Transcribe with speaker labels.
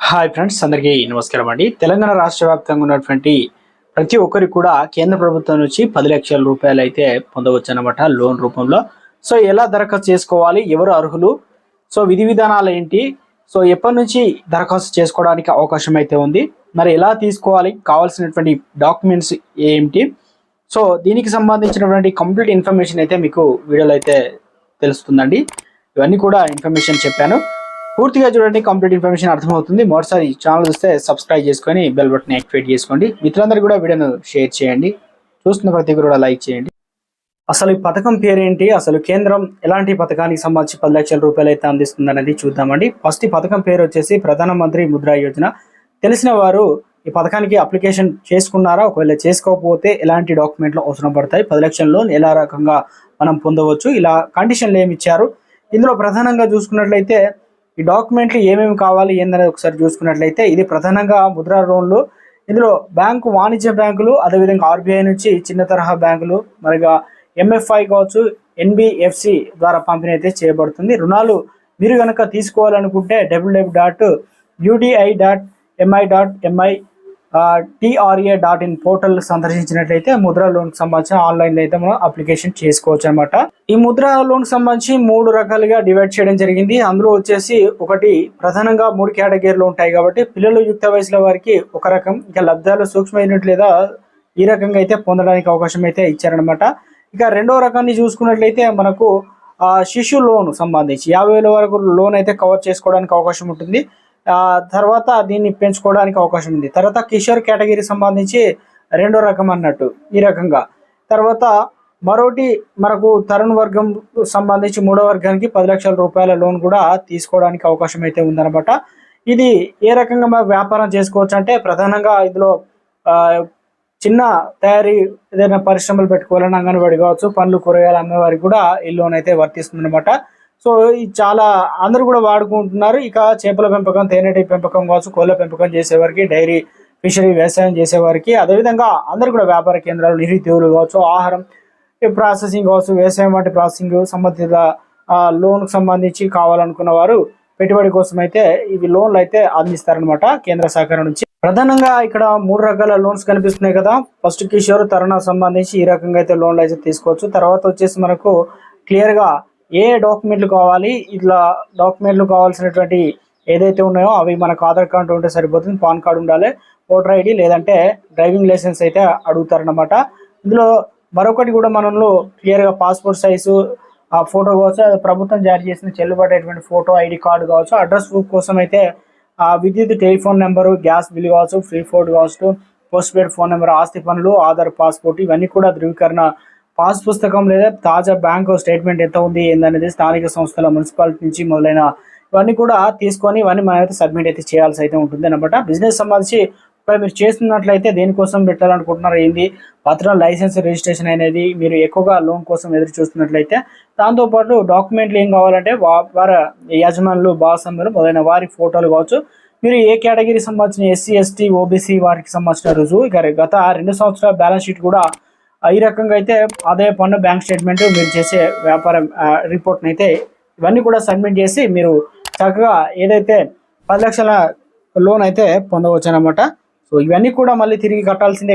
Speaker 1: Hi friends అందరికీ నమస్కారం అండి. తెలంగాణ రాష్ట్ర వ్యాప్తంగా ఉన్నటువంటి ప్రతి ఒక్కరికి కూడా కేంద్ర ప్రభుత్వం నుంచి పది లక్షల రూపాయలు అయితే పొందవచ్చు అనమాట లోన్ రూపంలో. సో ఎలా దరఖాస్తు చేసుకోవాలి? ఎవరు అర్హులు? సో విధి విధానాలు ఏంటి? సో ఎప్పటి నుంచి దరఖాస్తు చేసుకోవడానికి అవకాశం అయితే ఉంది? మరి ఎలా తీసుకోవాలి? కావాల్సినటువంటి డాక్యుమెంట్స్ ఏంటి సో దీనికి సంబంధించినటువంటి కంప్లీట్ ఇన్ఫర్మేషన్ అయితే మీకు వీడియోలో అయితే తెలుస్తుందండి. ఇవన్నీ కూడా ఇన్ఫర్మేషన్ చెప్పాను. పూర్తిగా చూడండి కంప్లీట్ ఇన్ఫర్మేషన్ అర్థమవుతుంది. మరోసారి ఛానల్ చూస్తే సబ్స్క్రైబ్ చేసుకొని బెల్ బటన్ యాక్టివేట్ చేసుకోండి. మిత్రులందరూ కూడా వీడియోను షేర్ చేయండి. చూస్తున్న ప్రతి కూడా లైక్ చేయండి. అసలు ఈ పథకం పేరేంటి? అసలు కేంద్రం ఎలాంటి పథకానికి సంబంధించి పది లక్షల రూపాయలు అయితే అందిస్తుంది అనేది చూద్దామండి. ఫస్ట్ ఈ పథకం పేరు వచ్చేసి ప్రధానమంత్రి ముద్రా యోజన. తెలిసిన వారు ఈ పథకానికి అప్లికేషన్ చేసుకున్నారా? ఒకవేళ చేసుకోకపోతే ఎలాంటి డాక్యుమెంట్లు అవసరం పడతాయి? పది లక్షల లోన్ ఎలా రకంగా మనం పొందవచ్చు? ఇలా కండిషన్లు ఏమి ఇచ్చారు? ఇందులో ప్రధానంగా చూసుకున్నట్లయితే ఈ డాక్యుమెంట్లు ఏమేమి కావాలి ఏందనేది ఒకసారి చూసుకున్నట్లయితే ఇది ప్రధానంగా ముద్రా లోన్లు. ఇందులో బ్యాంకు వాణిజ్య బ్యాంకులు అదేవిధంగా ఆర్బీఐ నుంచి చిన్న తరహా బ్యాంకులు మరిగా ఎంఎఫ్ఐ కావచ్చు ఎన్బిఎఫ్సి ద్వారా పంపిణీ అయితే చేయబడుతుంది. రుణాలు మీరు కనుక తీసుకోవాలనుకుంటే WWW dot UDI dot MI dot MI TRA dot in portal సందర్శించినట్లయితే Mudra loan సంబంధించిన ఆన్లైన్లో అయితే మనం అప్లికేషన్ చేసుకోవచ్చు అనమాట ఈ ముద్రా లోన్ సంబంధించి మూడు రకాలుగా డివైడ్ చేయడం జరిగింది. అందులో వచ్చేసి ఒకటి ప్రధానంగా మూడు కేటగిరీలు ఉంటాయి కాబట్టి పిల్లలు యుక్త వయసుల వారికి ఒక రకం ఇక లబ్ధాలు సూక్ష్మ యూనిట్ లేదా ఈ రకంగా అయితే పొందడానికి అవకాశం అయితే ఇచ్చారనమాట ఇక రెండో రకాన్ని చూసుకున్నట్లయితే మనకు శిశు లోన్ సంబంధించి యాభై వేల వరకు లోన్ అయితే కవర్ చేసుకోవడానికి అవకాశం ఉంటుంది. తర్వాత దీన్ని పెంచుకోవడానికి అవకాశం ఉంది. తర్వాత కిషోర్ కేటగిరీ సంబంధించి రెండో రకం అన్నట్టు ఈ రకంగా. తర్వాత మరోటి మనకు తరుణ్ వర్గం సంబంధించి మూడో వర్గానికి పది లక్షల రూపాయల లోన్ కూడా తీసుకోవడానికి అవకాశం అయితే ఉందన్నమాట. ఇది ఏ రకంగా మనం వ్యాపారం చేసుకోవచ్చు అంటే ప్రధానంగా ఇందులో చిన్న తయారీ ఏదైనా పరిశ్రమలు పెట్టుకోవాలని అంగన్వాడి కావచ్చు పండ్లు కూరగాయలు అమ్మేవారికి కూడా ఈ లోన్ అయితే వర్తిస్తుంది అనమాట సో ఇది చాలా అందరూ కూడా వాడుకుంటున్నారు. ఇక చేపల పెంపకం తేనెటి పెంపకం కావచ్చు కోళ్ళ పెంపకం చేసేవారికి డైరీ ఫిషరీ వ్యవసాయం చేసేవారికి అదేవిధంగా అందరూ కూడా వ్యాపార కేంద్రాలు నిరుద్యోగులు కావచ్చు ఆహారం ఈ ప్రాసెసింగ్ కావచ్చు వ్యవసాయం వంటి ప్రాసెసింగ్ సంబంధిత లోన్కు సంబంధించి కావాలనుకున్న వారు పెట్టుబడి కోసం అయితే ఇవి లోన్లు అయితే అందిస్తారనమాట కేంద్ర సహకారం నుంచి. ప్రధానంగా ఇక్కడ మూడు రకాల లోన్స్ కనిపిస్తున్నాయి కదా. ఫస్ట్ కిషోర్ తరుణ సంబంధించి ఈ రకంగా అయితే లోన్లు అయితే తీసుకోవచ్చు. తర్వాత వచ్చేసి మనకు క్లియర్గా ఏ డాక్యుమెంట్లు కావాలి ఇట్లా డాక్యుమెంట్లు కావాల్సినటువంటి ఏదైతే ఉన్నాయో అవి మనకు ఆధార్ కార్డు ఉంటే సరిపోతుంది పాన్ కార్డు ఉండాలి ఓటర్ ఐడి లేదంటే డ్రైవింగ్ లైసెన్స్ అయితే అడుగుతారనమాట ఇందులో మరొకటి కూడా మనలో క్లియర్గా పాస్పోర్ట్ సైజు ఆ ఫోటో కావచ్చు ప్రభుత్వం జారీ చేసిన చెల్లుబాటు అయినటువంటి ఫోటో ఐడి కార్డు కావచ్చు అడ్రస్ ప్రూఫ్ కోసం అయితే ఆ విద్యుత్ టెలిఫోన్ నెంబరు గ్యాస్ బిల్ కావచ్చు ఫ్రీ ఫోర్డ్ కావచ్చు పోస్ట్ పెయిడ్ ఫోన్ నెంబర్ ఆస్తి పనులు ఆధార్ పాస్పోర్ట్ ఇవన్నీ కూడా ధృవీకరణ పాస్ పుస్తకం లేదా తాజా బ్యాంకు స్టేట్మెంట్ ఎంత ఉంది ఏందనేది స్థానిక సంస్థల మున్సిపాలిటీ నుంచి మొదలైన ఇవన్నీ కూడా తీసుకొని ఇవన్నీ మనం అయితే సబ్మిట్ అయితే చేయాల్సి అయితే ఉంటుంది అనమాట బిజినెస్ సంబంధించి ఇప్పుడు మీరు చేస్తున్నట్లయితే దేనికోసం పెట్టాలనుకుంటున్నారు ఏంది పత్రం లైసెన్స్ రిజిస్ట్రేషన్ అనేది మీరు ఎక్కువగా లోన్ కోసం ఎదురు చూస్తున్నట్లయితే దాంతోపాటు డాక్యుమెంట్లు ఏం కావాలంటే వారి యజమానులు భాగస్వాములు మొదలైన వారి ఫోటోలు కావచ్చు. మీరు ఏ కేటగిరీ సంబంధించిన ఎస్సీ ఎస్టీ ఓబీసీ వారికి సంబంధించిన రుజువు ఇక గత రెండు సంవత్సరాల బ్యాలెన్స్ షీట్ కూడా ఈ రకంగా అయితే ఆదాయ పన్ను బ్యాంక్ స్టేట్మెంట్ మీరు చేసే వ్యాపారం రిపోర్ట్ని అయితే ఇవన్నీ కూడా సబ్మిట్ చేసి మీరు చక్కగా ఏదైతే పది లక్షల లోన్ అయితే పొందవచ్చు అనమాట సో ఇవన్నీ కూడా మళ్ళీ తిరిగి కట్టాల్సిందే.